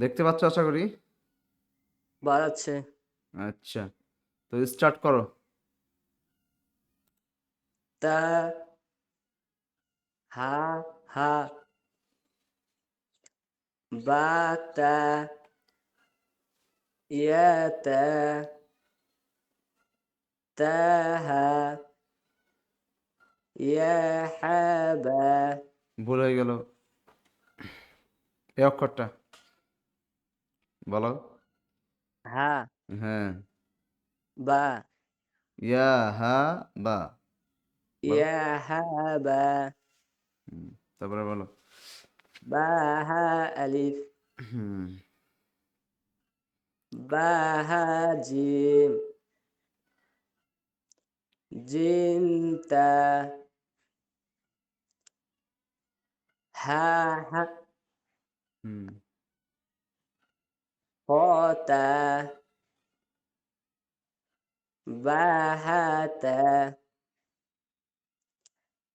দেখতে পাচ্ছ আশা করি? বাড়াচ্ছে। আচ্ছা তো স্টার্ট করো। তা হা হা বা তা ইয়া তা তা হা ইয়া হা বা। ভুল হয়ে গেল। এই অক্ষরটা। বলো। হা হ্যাঁ। বা। ইয়া হা বা। ইয়া হা বা। হুম, তারপরে বলো। বা হা আলিফ। হুম। বা হা জিম। জিম তা। হা হা। হুম। হ তা বা হা তা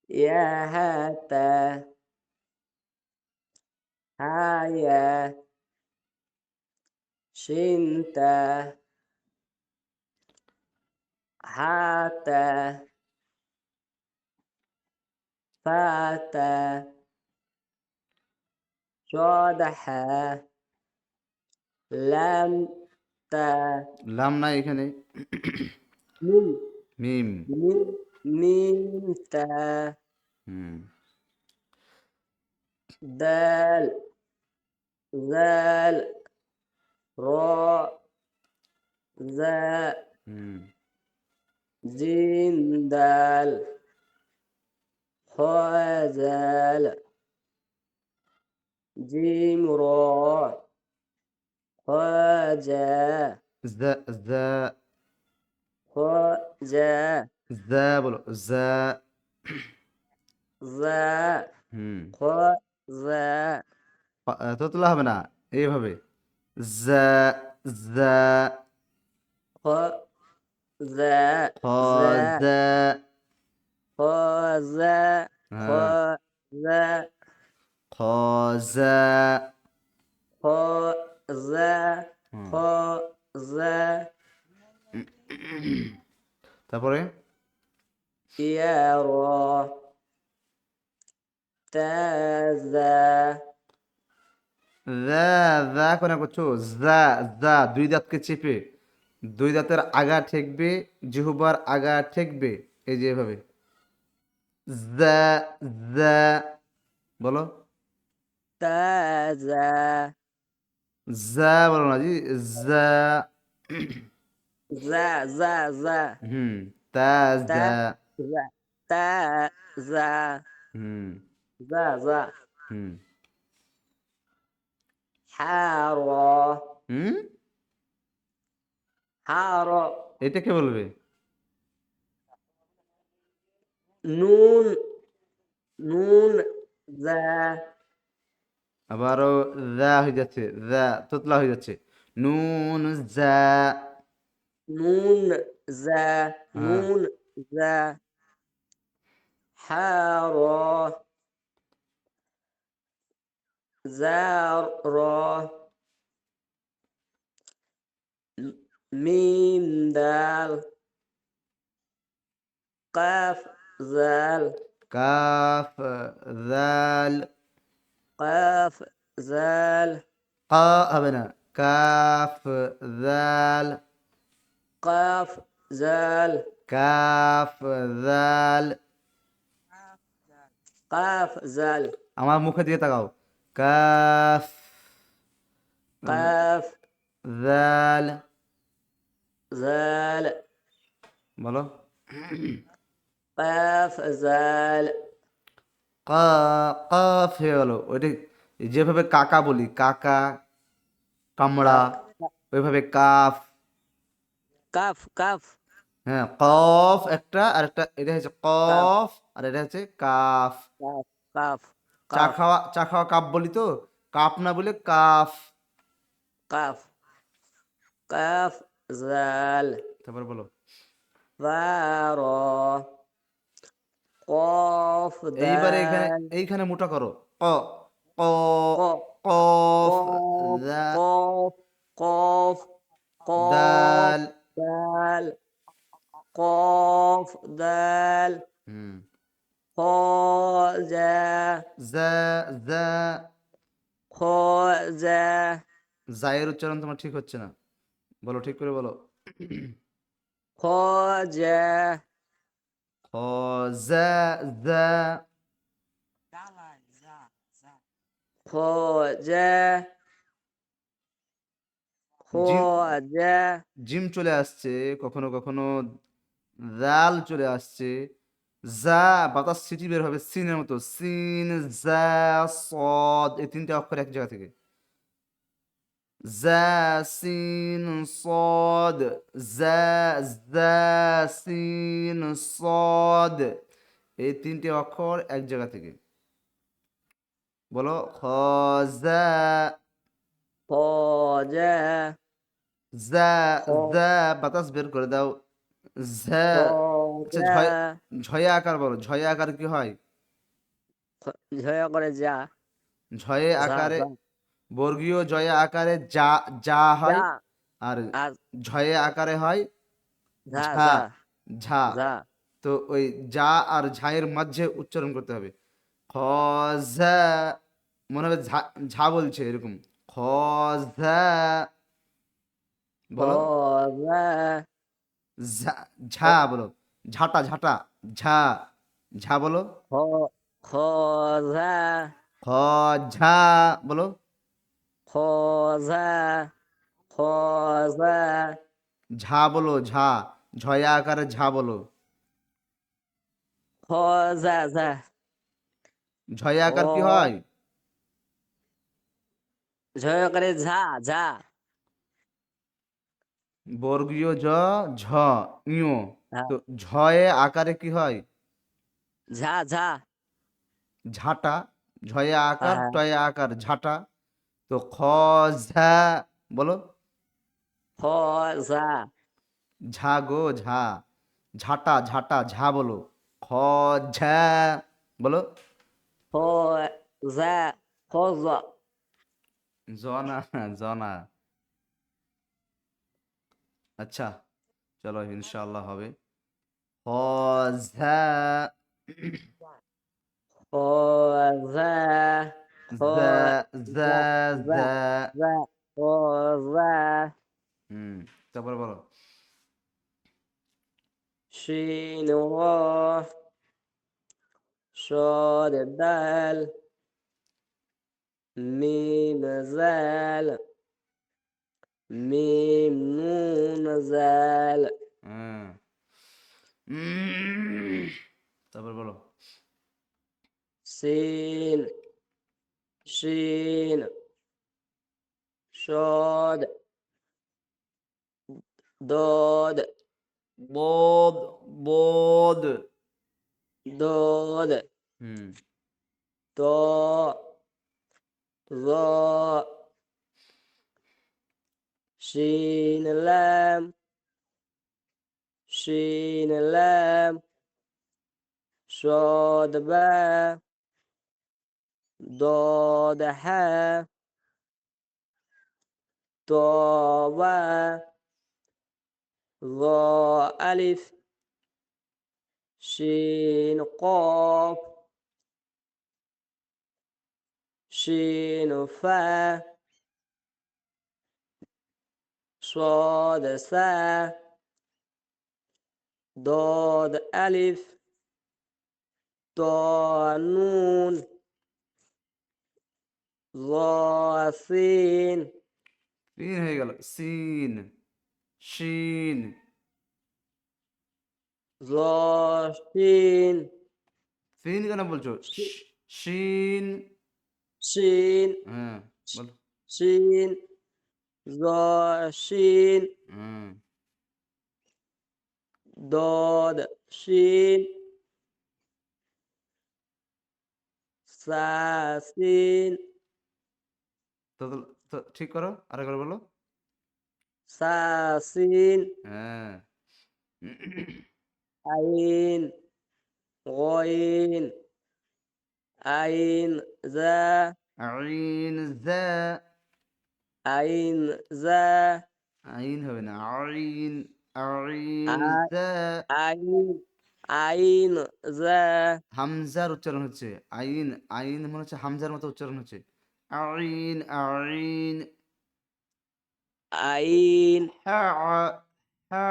ইয়া হা তা হা ইয়া শিন তা হা তা ফা তা صاد حا لام تا লাম নাই এখানে ميم মিম ميم ميم تا হুম دال ذال را ذا হুম زين دال خا زال جيم را خا جا জা জা خا جا জা বলো জা ذا হুম خا ذا পা- আহ, তোতলা হবে না এইভাবে জা জা خ ذا খ ذا জা خ জা খ জা তারপরে ইয়া র তা জা কোনা করছ? জা জা দুই দাঁতকে চেপে। দুই দাঁতের আগা ঠেকবে জিহুবার আগা ঠেকবে। এই যে এভাবে। জা জা বলো। তা জা যা বলো না জি যা যা যা যা হুম তা যা তা যা হুম। যা যা হুম। হারা। হুম? এটা কে বলবে? নুন নুন যা আবারও জা হয়ে যাচ্ছে জা তোতলা হয়ে যাচ্ছে নুন জা নুন যা হ্যাঁ। নুন যা হার জার মিম দাল কাফ জাল কাফ জাল কাফ জাল কা হবে না কাফ জাল কাফ জাল কাফ জাল কাফ জাল আমার মুখে দিয়ে তাকাও কাফ কাফ জাল জাল বলো কাফ জাল কা গেল। ওইটা যেভাবে কাকা বলি কাকা কামড়া ওইভাবে কাফ। কাফ কাফ। হ্যাঁ কফ একটা আর একটা এটা হচ্ছে কফ আর এটা হচ্ছে কাফ। কাফ কাফ চা খাওয়া চা খাওয়া কাপ বলি তো? কাপ না বলে কাফ। কাফ। কাফ জাল। তারপর বলো। বার। এইবারে এখানে এইখানে মোটা করো। ক ক কফ ক কফ কফ দাল দাল কফ দাল হুম। খ জা জা জা। খ জা। জায়ের উচ্চারণ তোমার ঠিক হচ্ছে না। বলো ঠিক করে বলো। খ জা জা خوجة خوجة জিম চলে আসছে কখনো কখনো জাল চলে আসছে যা বাতাস সিটি বের হবে সিনের মতো সিন যা সদ এই তিনটে অক্ষর এক জায়গা থেকে যা সিন সদ যা যা সিন সদ এই তিনটে অক্ষর এক জায়গা থেকে বলো খ যা خوجة যা খ। যা বাতাস বের করে দাও ঝা আচ্ছা, ঝয়- خوجة ঝয়ে আকার বলো ঝয়ে আকার কি হয় ঝয় করে যা ঝয়ে যা, আকারে যা, বর্গীয় জয় আকারে যা যা হয় আর ঝয়ে আকারে হয় ঝা ঝা তো ওই যা আর ঝায়ের মাঝে উচ্চারণ করতে হবে। খ মনে হবে ঝা বলছে এরকম। খ বলো। ঝা। বলো। ঝাটা ঝাটা। ঝা ঝা বলো। খ ঝা বলো। খজা খজা। ঝা বলো ঝা ঝয়া আকারে ঝা বলো। খজা ঝা। আকার কি হয়? ঝয় আকারে ঝা ঝা। বর্গীয় জ ঝ ইয়। তো ঝয়ে আকারে কি হয়? ঝা ঝা। ঝাটা ঝয়ে আকার হ্যাঁ। টয়ে আকার ঝাটা। তো খা বলো। খা ঝা গো ঝা। ঝাটা ঝাটা ঝা বলো। খ ঝা বলো জনা জনা। আচ্ছা চলো ইনশাআল্লাহ হবে। খা খা ذا ذا ذا ذا ذا طب ورا ورا شين را شاد دال ميم زال ميم نون زال. طب ورا سين shin, shod, dod, bod, bod, dod, hmm. do, do, shin, lam, shin, lam, shod, ba, ضاد حاء طاء باء ظاء ألف. شين. قاف. شين. فاء صاد. ساء ضاد. ألف. طاء نون. সিন। সিন হয়ে গেল। সিন শিন। সিন সিন কেন বলছো? শিন। শিন। হ্যাঁ বলো। শিন। শিন। হুম। দদ শিন। তো ঠিক করো আরেকবার বলো। সাসিন। হ্যাঁ। আইন। ওয়াইন। আইন যা। আইন যা। আইন যা। আইন হবে না। আইন আইন যা। আইন আইন যা। হামজার উচ্চারণ হচ্ছে। আইন আইন মনে হচ্ছে হামজার মতো উচ্চারণ হচ্ছে। আইন আইন আইন হা হা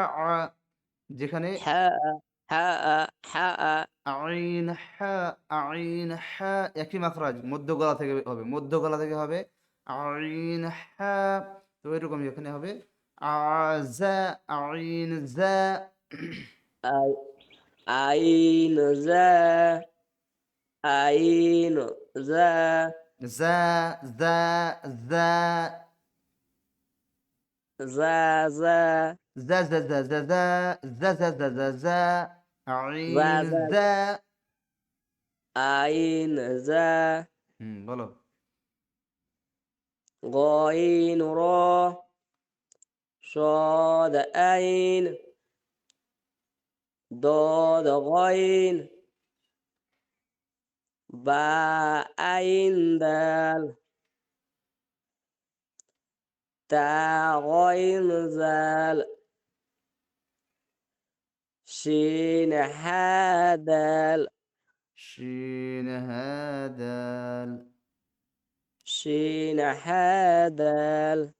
যেখানে حاء حاء حاء আইন হা আইন হা একই মাখরাজ মধ্য গলা থেকে হবে মধ্য গলা থেকে হবে আইন হা তো এরকম এখানে হবে আজা আইন জা আইন জা আইন জা ذا ذا ذا. ذا ذا. ذا ذا ذا ذا ذا. ذا ذا ذا ذا ذا. عين ذا عين ذا. বলো غين را شاد عين. ضاد غين باء دال تاء شين هادال شين هادال شين هادال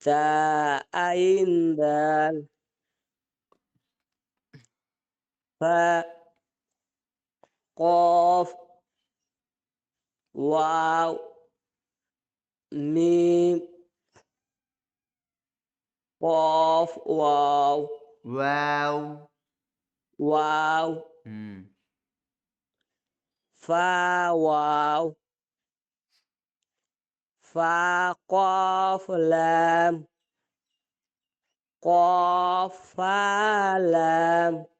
تا عين دال قاف واو ميم قاف واو واو واو فا واو فا قاف لام قاف فا لام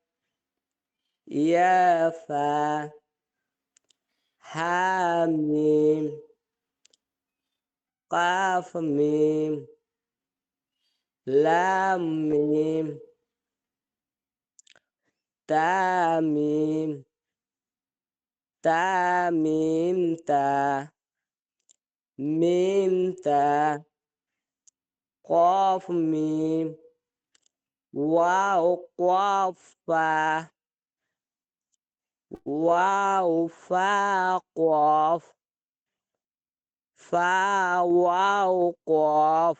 يا فا حاميم قاف ميم لام ميم تاميم تاميم تا ميم تا قاف ميم واو قاف فا واو فا قاف فا واو قاف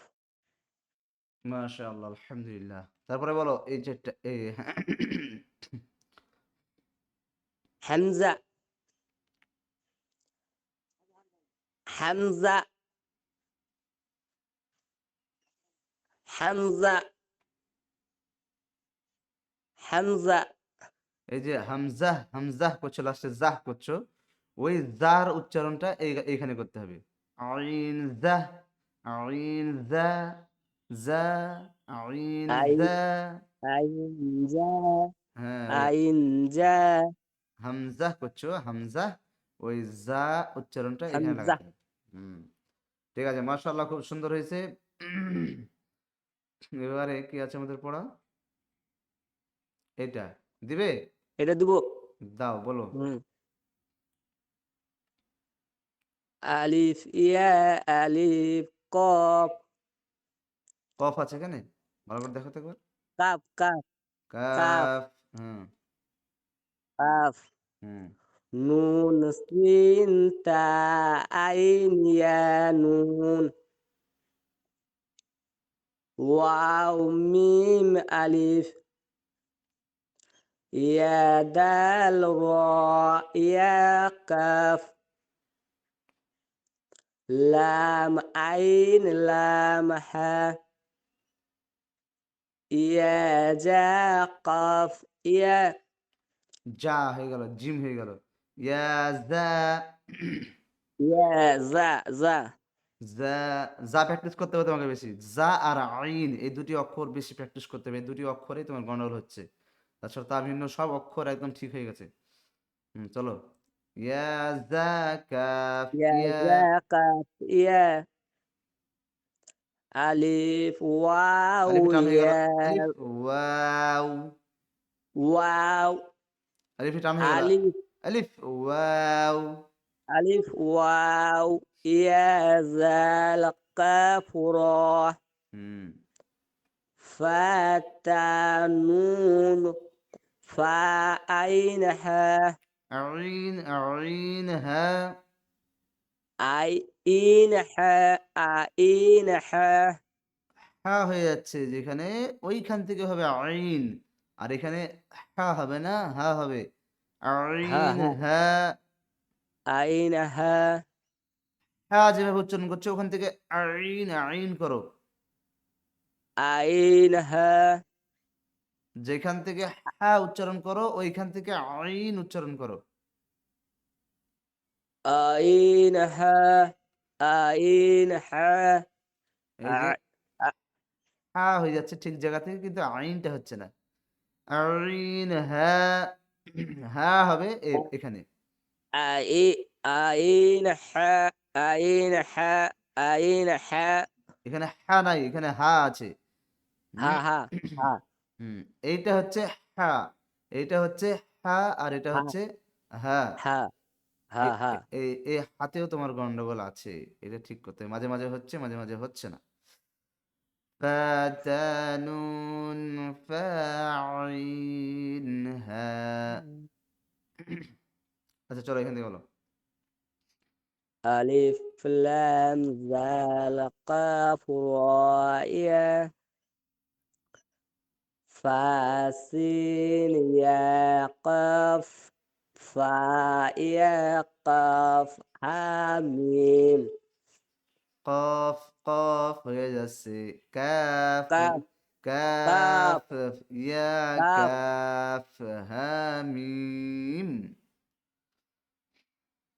মাশাআল্লাহ আলহামদুলিল্লাহ তারপরে বলো এই যে টা- এই حمزة حمزة حمزة حمزة এই যে হামজাহ হামজাহ করছ লাস্টে জাহ করছ ওই জার উচ্চারণটা এইখানে করতে হবে। হ্যাঁ। হামজাহ করছ হামজাহ ওই জা উচ্চারণটা এখানে লাগাতে ঠিক আছে মাশাআল্লাহ খুব সুন্দর হয়েছে। এবারে কি আছে আমাদের পড়া? এটা। দিবে? এটা দিব। দাও বলো। হুম। আলিফ ইয়া আলিফ কফ। কফ আছে এখানে? ভালো করে দেখো তো একবার। কাফ কাফ কাফ হুম। কাফ হুম। নুন সিন তা আইন ইয়া নুন। ওয়াও মিম আলিফ। ইয়া দাল র ইয়া কাফ লাম আইন লাম হা ইয়া জা কাফ ইয়া যা হয়ে গেল জিম হয়ে গেল. ইয়া জা ইয়া জা জা যা যা প্র্যাকটিস করতে হবে তোমাকে বেশি। যা আর আইন এই দুটি অক্ষর বেশি প্র্যাকটিস করতে হবে। এই দুটি অক্ষরেই তোমার গন্ডগোল হচ্ছে। তাছাড়া তা ভিন্ন সব অক্ষর একদম ঠিক হয়ে গেছে। হুম চলো। ইয়া যাকাফ ইয়া যাকাফ ইয়া আলিফ ওয়াও ওয়াও। ওয়াও। আলিফ হয়ে আলিফ। আলিফ ওয়াও। আলিফ ওয়াও ইয়া যাল قاف را فتا فأينها أعين أعينها. আইনহা আইনহা হা হয়ে যাচ্ছে যেখানে ওইখান থেকে হবে আইন। আর এখানে হা হবে না হা হবে আইনহা। আইনহা। হা যেভাবে উচ্চারণ করছে ওখান থেকে আইন আইন করো। আইনহা। যেখান থেকে হ্যাঁ উচ্চারণ করো ওইখান থেকে আইন উচ্চারণ করো। আইন হ্যাঁ আইন হ্যাঁ হ্যাঁ হয়ে যাচ্ছে ঠিক জায়গা থেকে কিন্তু আইনটা হচ্ছে না। আইন হ্যাঁ হ্যাঁ হবে এখানে। আই আইন হ্যাঁ আইন হ্যাঁ আইন হ্যাঁ এখানে হ্যাঁ নাই এখানে হা আছে। হ্যাঁ হ্যাঁ হ্যাঁ হুম এইটা হচ্ছে হ্যাঁ এইটা হচ্ছে হ্যাঁ আর এটা হ্যাঁ। হচ্ছে হ্যাঁ হ্যাঁ হ্যাঁ এ- হ্যাঁ এই এই হাতেও তোমার গন্ডগোল আছে এটা ঠিক করতে হবে। মাঝে মাঝে হচ্ছে মাঝে মাঝে হচ্ছে না ফাতানুন ফাঈন হ্যাঁ আচ্ছা চলো এখান থেকে বলো ألف لام ذال قاف راء يا فاسين يا قف فا يا قف حميم قاف قاف غير السي كاف كاف كاف يا كاف هاميم.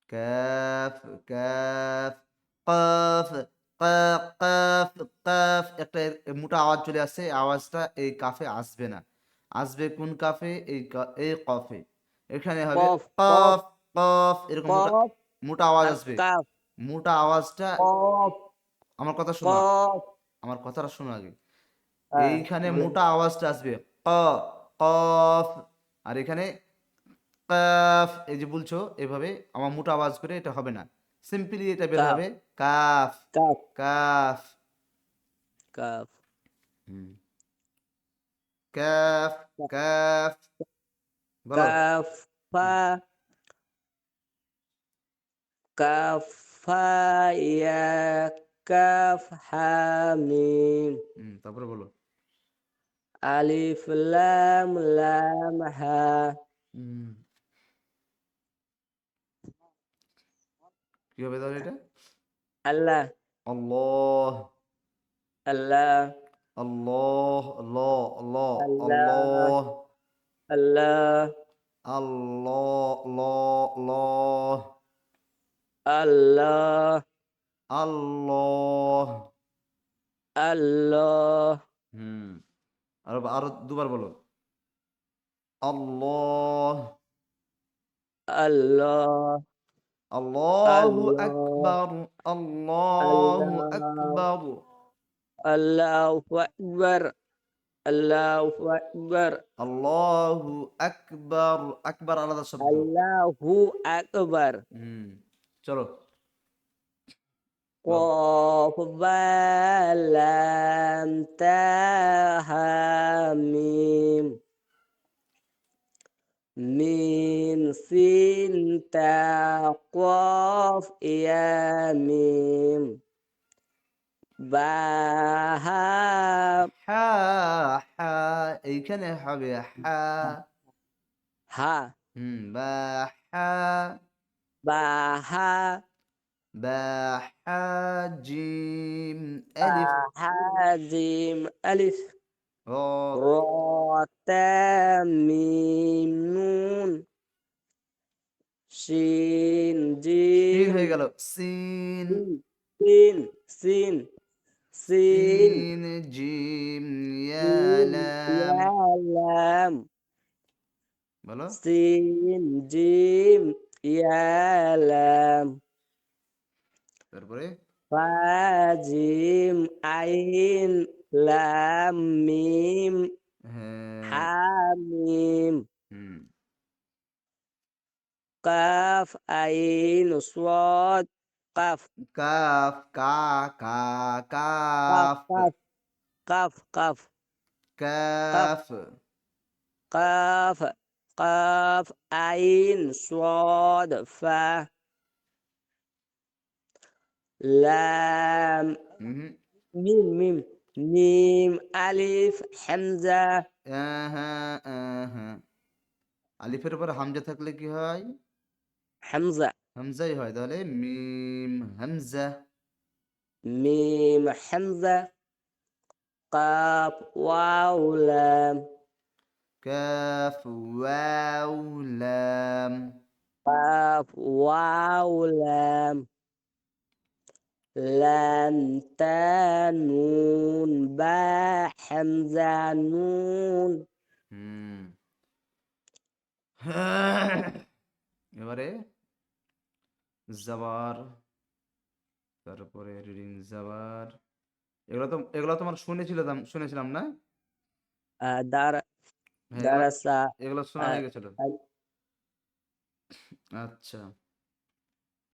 كاف كاف قاف একটা মোটা আওয়াজ চলে আসছে আওয়াজটা এই কাফে আসবে না। আসবে কোন কাফে? এই এই কফে। এখানে হবে কফ কফ এরকম মোটা আওয়াজ আসবে। মোটা আওয়াজটা আমার কথা শোনো। আমার কথাটা শোনো আগে। এইখানে মোটা আওয়াজটা আসবে। ক কফ। আর এখানে কফ এই যে বলছো এভাবে আমার মোটা আওয়াজ করে এটা হবে না। সিম্পলি এটা বের হবে কাফ কাফ কাফ কাফ কাফ কাফ কাফ কাফা ইয়া কাফ হামিম তারপরে বলো। আলিফ লাম লাম হা। mm. কি হবে তাহলে এটা? الله আল্লাহ الله আল্লাহ আল্লাহ আল্লাহ আল্লাহ। আল্লাহ الله আল্লাহ আল্লাহ الله আল্লাহ الله হুম আরো আরো দুবার বলো আল্লাহ الله আল্লাহু আল্লাহ। আকবার আল্লাহু আল্লাহ। আকবার الله أكبر الله أكبر আল্লাহু আকবার আকবার আলাদা শব্দ الله أكبر হুম চলো قاف با لام تا ها من سين تا قاف يا ميم با ها حا حا اي كان حبي حا. ها. با حا. با ها با حا جيم ألف. با جيم ألف. নুন শিন জিন হয়ে গেল। সিন সিন সিন সিন জিম ইয়ালাম বলো সিন জিম ইয়ালাম তারপরে ফা জিম আইন لام ميم حاميم قاف عين صوت. قاف. قاف كا كا قاف قاف. قاف. قاف قاف. قاف. قاف. عين صاد فا لام. ميم ميم. মিম আলিফ হামজা। আলিফের উপর হামজা থাকলে কি হয়? হামজা। হামজাই হয়। তাহলে মিম হামজা। মিম হামজা। কাফ ওয়াও লাম। কাফ ওয়াও লাম। কাফ ওয়াও লাম। لام تا نون با حمزة نون হুম এবারে জাবার তারপরে রিডিং জাবার এগুলো তো এগুলো তোমার শুনেছিলাম শুনেছিলাম না آه، در হ্যাঁ, এগুলো- درس এগুলো শোনা হয়ে গেছিল আ- আচ্ছা